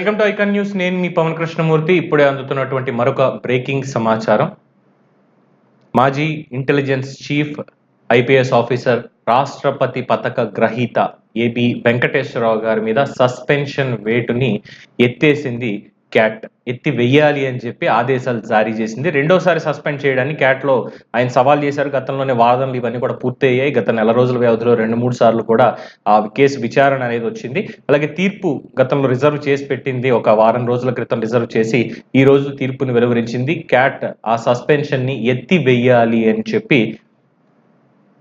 Welcome to icon news. నేను మీ పవన్ కృష్ణమూర్తి. ఇప్పుడే అందుతున్నటువంటి మరొక బ్రేకింగ్ సమాచారం. మాజీ ఇంటెలిజెన్స్ చీఫ్ ఐపీఎస్ ఆఫీసర్ రాష్ట్రపతి పథక గ్రహీత ఏబి వెంకటేశ్వరరావు గారి మీద సస్పెన్షన్ వేటుని ఎత్తేసింది క్యాట్ ఎత్తి వెయ్యాలి అని చెప్పి ఆదేశాలు జారీ చేసింది. రెండోసారి సస్పెండ్ చేయడానికి క్యాట్లో ఆయన సవాల్ చేశారు. గతంలోనే వాదనలు ఇవన్నీ కూడా పూర్తయ్యాయి. గత నెల రోజుల వ్యవధిలో రెండు మూడు సార్లు కూడా ఆ కేసు విచారణ అనేది వచ్చింది. అలాగే తీర్పు గతంలో రిజర్వ్ చేసి పెట్టింది. ఒక వారం రోజుల క్రితం రిజర్వ్ చేసి ఈ రోజు తీర్పుని వెలువరించింది. క్యాట్ ఆ సస్పెన్షన్ని ఎత్తి వెయ్యాలి అని చెప్పి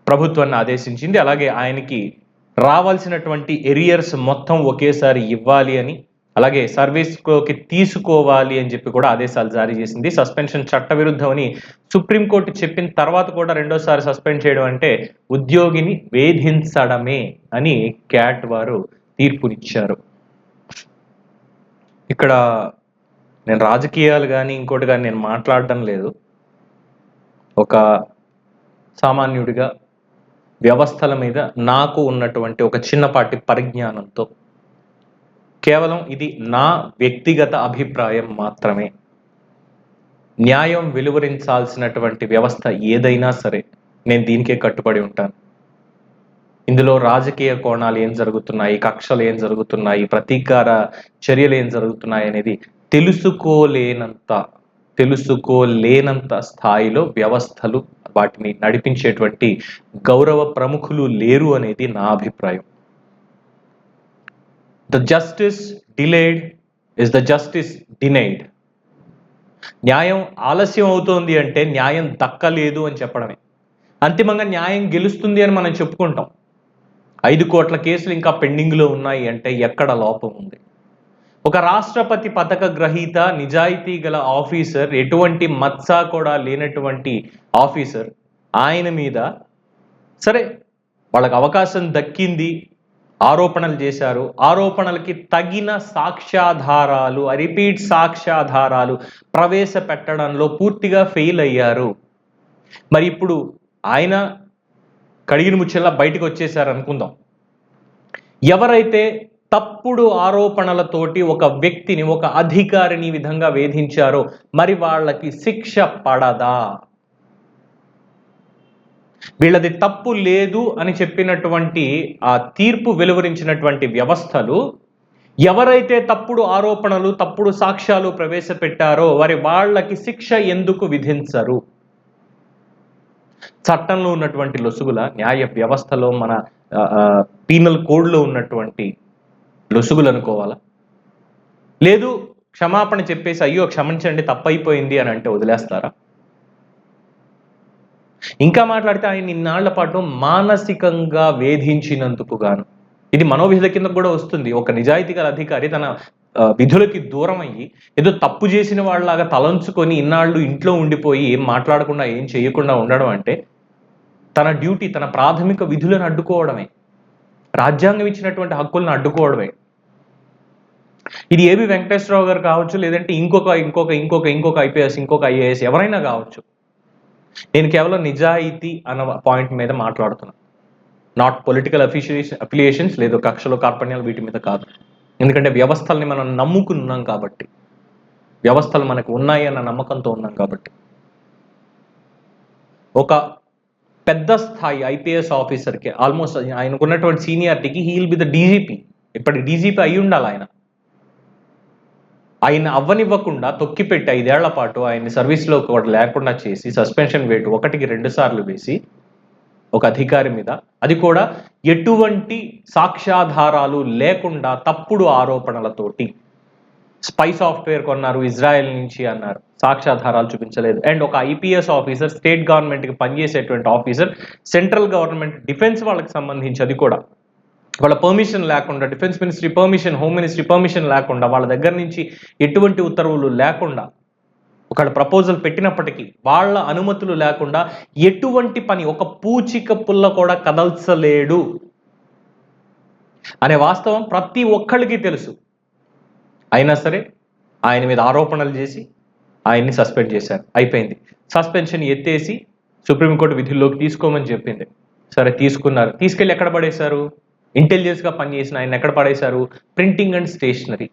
ప్రభుత్వాన్ని ఆదేశించింది. అలాగే ఆయనకి రావాల్సినటువంటి ఎరియర్స్ మొత్తం ఒకేసారి ఇవ్వాలి అని అలాగే సర్వీస్కి తీసుకోవాలి అని చెప్పి కూడా ఆదేశాలు జారీ చేసింది. సస్పెన్షన్ చట్టవిరుద్ధమని సుప్రీంకోర్టు చెప్పిన తర్వాత కూడా రెండోసారి సస్పెండ్ చేయడం అంటే ఉద్యోగిని వేధించడమే అని క్యాట్ వారు తీర్పునిచ్చారు. ఇక్కడ నేను రాజకీయాలు కానీ ఇంకోటి కానీ నేను మాట్లాడడం లేదు. ఒక సామాన్యుడిగా వ్యవస్థల మీద నాకు ఉన్నటువంటి ఒక చిన్నపాటి పరిజ్ఞానంతో కేవలం ఇది నా వ్యక్తిగత అభిప్రాయం మాత్రమే. న్యాయం వెలువరించాల్సినటువంటి వ్యవస్థ ఏదైనా సరే నేను దీనికే కట్టుబడి ఉంటాను. ఇందులో రాజకీయ కోణాలు ఏం జరుగుతున్నాయి కక్షలు ఏం జరుగుతున్నాయి ప్రతీకార చర్యలు ఏం జరుగుతున్నాయి అనేది తెలుసుకోలేనంత తెలుసుకోలేనంత స్థాయిలో వ్యవస్థలు వాటిని నడిపించేటువంటి గౌరవ ప్రముఖులు లేరు అనేది నా అభిప్రాయం. The justice delayed is the justice denied న్యాయం ఆలస్యం అవుతోంది అంటే న్యాయం దక్కలేదు అని చెప్పడమే. అంతిమంగా న్యాయం గెలుస్తుంది అని మనం చెప్పుకుంటాం. ఐదు కోట్ల కేసులు ఇంకా పెండింగ్లో ఉన్నాయి అంటే ఎక్కడ లోపం ఉంది? ఒక రాష్ట్రపతి పథక గ్రహీత నిజాయితీ గల ఆఫీసర్ ఎటువంటి మత్స కూడా లేనటువంటి ఆఫీసర్ ఆయన మీద సరే వాళ్ళకి అవకాశం దక్కింది ఆరోపణలు చేశారు. ఆరోపణలకి తగిన సాక్ష్యాధారాలు రిపీట్ సాక్ష్యాధారాలు ప్రవేశపెట్టడంలో పూర్తిగా ఫెయిల్ అయ్యారు. మరి ఇప్పుడు ఆయన కడిగిన ముచ్చల్లా బయటకు వచ్చేసారు అనుకుందాం. ఎవరైతే తప్పుడు ఆరోపణలతోటి ఒక వ్యక్తిని ఒక అధికారిని విధంగా వేధించారో మరి వాళ్ళకి శిక్ష పడదా? వీళ్ళది తప్పు లేదు అని చెప్పినటువంటి ఆ తీర్పు వెలువరించినటువంటి వ్యవస్థలు ఎవరైతే తప్పుడు ఆరోపణలు తప్పుడు సాక్ష్యాలు ప్రవేశపెట్టారో వారి వాళ్ళకి శిక్ష ఎందుకు విధించరు? చట్టంలో ఉన్నటువంటి లొసుగుల న్యాయ వ్యవస్థలో మన పీనల్ కోడ్లో ఉన్నటువంటి లొసుగులు అనుకోవాలా? లేదు క్షమాపణ చెప్పేసి అయ్యో క్షమించండి తప్పైపోయింది అని అంటే వదిలేస్తారా? ఇంకా మాట్లాడితే ఆయన ఇన్నాళ్ళ పాటు మానసికంగా వేధించినందుకు గాను. ఇది మనోవిధుల కింద కూడా వస్తుంది. ఒక నిజాయితీ గల అధికారి తన విధులకి దూరం అయ్యి ఏదో తప్పు చేసిన వాళ్ళలాగా తలంచుకొని ఇన్నాళ్ళు ఇంట్లో ఉండిపోయి ఏం మాట్లాడకుండా ఏం చేయకుండా ఉండడం అంటే తన డ్యూటీ తన ప్రాథమిక విధులను అడ్డుకోవడమే. రాజ్యాంగం ఇచ్చినటువంటి హక్కులను అడ్డుకోవడమే. ఇది ఏబి వెంకటేశ్వరరావు గారు కావచ్చు లేదంటే ఇంకొక ఇంకొక ఇంకొక ఇంకొక ఐపీఎస్ ఇంకొక ఐఏఎస్ ఎవరైనా కావచ్చు. నేను కేవలం నిజాయితీ అన్న పాయింట్ మీద మాట్లాడుతున్నాను నాట్ పొలిటికల్ అఫిషియేషన్ అఫిలియేషన్స్ లేదు కక్షలు కార్పణ్యాలు వీటి మీద కాదు. ఎందుకంటే వ్యవస్థల్ని మనం నమ్ముకున్నాం కాబట్టి. వ్యవస్థలు మనకు ఉన్నాయి అన్న నమ్మకంతో ఉన్నాం కాబట్టి. ఒక పెద్ద స్థాయి ఐపీఎస్ ఆఫీసర్కి ఆల్మోస్ట్ ఆయనకు ఉన్నటువంటి సీనియారిటీకి హీల్ బి ద డీజీపీ ఇప్పటి డీజీపీ అయి ఉండాలి ఆయన. ఆయన అవ్వనివ్వకుండా తొక్కిపెట్టి ఐదేళ్ళ పాటు ఆయన్ని సర్వీస్లో కూడా లేకుండా చేసి సస్పెన్షన్ వేటు ఒకటికి రెండు సార్లు వేసి ఒక అధికారి మీద అది కూడా ఎటువంటి సాక్ష్యాధారాలు లేకుండా తప్పుడు ఆరోపణలతోటి. స్పై సాఫ్ట్వేర్ కొన్నారు ఇజ్రాయెల్ నుంచి అన్నారు. సాక్ష్యాధారాలు చూపించలేదు. అండ్ ఒక ఐపీఎస్ ఆఫీసర్ స్టేట్ గవర్నమెంట్కి పనిచేసేటువంటి ఆఫీసర్ సెంట్రల్ గవర్నమెంట్ డిఫెన్స్ వాళ్ళకి సంబంధించి అది కూడా వాళ్ళ పర్మిషన్ లేకుండా defence ministry permission home ministry permission లేకుండా వాళ్ళ దగ్గర నుంచి ఎటువంటి ఉత్తర్వులు లేకుండా ఒకళ్ళ ప్రపోజల్ పెట్టినప్పటికీ వాళ్ళ అనుమతులు లేకుండా ఎటువంటి పని ఒక పూచిక పుల్ల కూడా కదల్చలేడు అనే వాస్తవం ప్రతి ఒక్కళ్ళకి తెలుసు. అయినా సరే ఆయన మీద ఆరోపణలు చేసి ఆయన్ని సస్పెండ్ చేశారు. అయిపోయింది. సస్పెన్షన్ ఎత్తేసి సుప్రీంకోర్టు విధుల్లోకి తీసుకోమని చెప్పింది. సరే తీసుకున్నారు. తీసుకెళ్ళి ఎక్కడ పడేశారు? ఇంటెలిజెన్స్గా పనిచేసిన ఆయన ఎక్కడ పడేశారు? ప్రింటింగ్ అండ్ స్టేషనరీ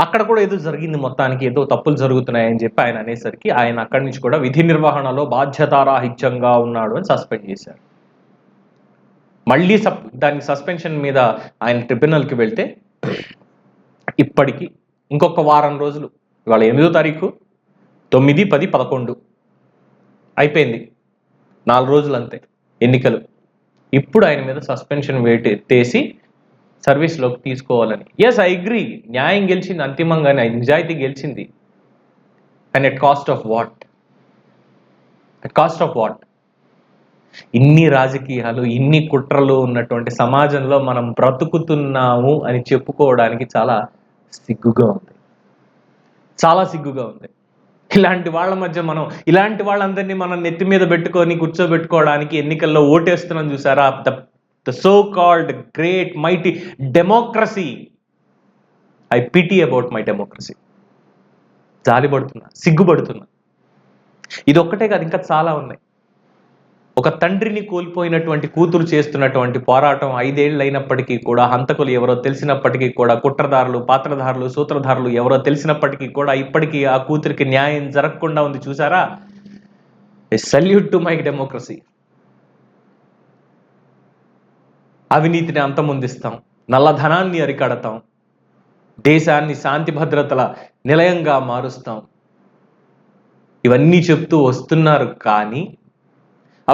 అక్కడ కూడా ఏదో జరిగింది మొత్తానికి ఏదో తప్పులు జరుగుతున్నాయని చెప్పి ఆయన అనేసరికి ఆయన అక్కడి నుంచి కూడా విధి నిర్వహణలో బాధ్యతారాహిత్యంగా ఉన్నాడు అని సస్పెండ్ చేశారు. మళ్ళీ సప్ దాని సస్పెన్షన్ మీద ఆయన ట్రిబ్యునల్కి వెళ్తే ఇప్పటికి ఇంకొక వారం రోజులు ఇవాళ ఎనిమిదో తారీఖు తొమ్మిది పది పదకొండు అయిపోయింది. నాలుగు రోజులు అంతే ఎన్నికలు. ఇప్పుడు ఆయన మీద సస్పెన్షన్ వేట్ ఎత్తేసి సర్వీస్లోకి తీసుకోవాలని. ఎస్ ఐ అగ్రీ న్యాయం గెలిచింది అంతిమంగానే నిజాయితీ గెలిచింది. And at cost of what at cost of what ఇన్ని రాజకీయాలు ఇన్ని కుట్రలు ఉన్నటువంటి సమాజంలో మనం బ్రతుకుతున్నాము అని చెప్పుకోవడానికి చాలా సిగ్గుగా ఉంది. చాలా సిగ్గుగా ఉంది. ఇలాంటి వాళ్ళ మధ్య మనం ఇలాంటి వాళ్ళందరినీ మనం నెత్తి మీద పెట్టుకొని కూర్చోబెట్టుకోవడానికి ఎన్నికల్లో ఓటేస్తున్నాం చూసారా? The the so called great mighty democracy I pity about my democracy జాలిపడుతున్నా సిగ్గుపడుతున్నా. ఇది ఒక్కటే కాదు ఇంకా చాలా ఉన్నాయి. ఒక తండ్రిని కోల్పోయినటువంటి కూతురు చేస్తున్నటువంటి పోరాటం ఐదేళ్ళు అయినప్పటికీ కూడా హంతకులు ఎవరో తెలిసినప్పటికీ కూడా కుట్రదారులు పాత్రధారులు సూత్రధారులు ఎవరో తెలిసినప్పటికీ కూడా ఇప్పటికీ ఆ కూతురికి న్యాయం జరగకుండా ఉంది. చూసారా సల్యూట్ టు మై డెమోక్రసీ అవినీతిని అంతమొందిస్తాం. నల్లధనాన్ని అరికడతాం. దేశాన్ని శాంతి భద్రతల నిలయంగా మారుస్తాం. ఇవన్నీ చెప్తూ వస్తున్నారు కానీ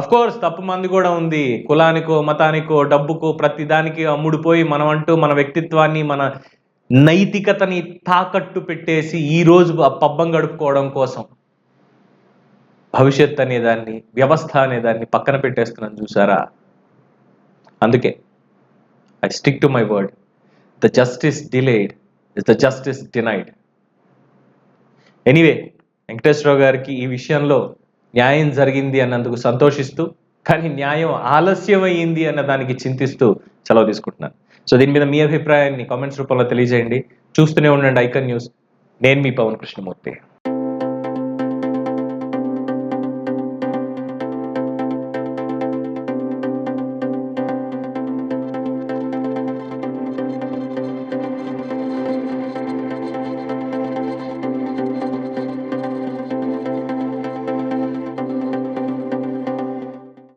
కోర్స్ తప్పు మంది కూడా ఉంది. కులానికో మతానికో డబ్బుకో ప్రతి దానికి అమ్ముడుపోయి మనం అంటూ మన వ్యక్తిత్వాన్ని మన నైతికతని తాకట్టు పెట్టేసి ఈ రోజు ఆ పబ్బం గడుపుకోవడం కోసం. భవిష్యత్ అనేదాన్ని వ్యవస్థ అనేదాన్ని పక్కన పెట్టేస్తున్నాను చూసారా? అందుకే I stick to my word the justice delayed is the justice denied anyway Venkateswara Rao గారికి ఈ విషయంలో న్యాయం జరిగింది అన్నందుకు సంతోషిస్తూ కానీ న్యాయం ఆలస్యమైంది అన్న దానికి చింతిస్తూ సెలవు తీసుకుంటున్నాను. సో దీని మీద మీ అభిప్రాయాన్ని కామెంట్స్ రూపంలో తెలియజేయండి. చూస్తూనే ఉండండి ఐకన్ న్యూస్. నేను మీ పవన్ కృష్ణమూర్తి.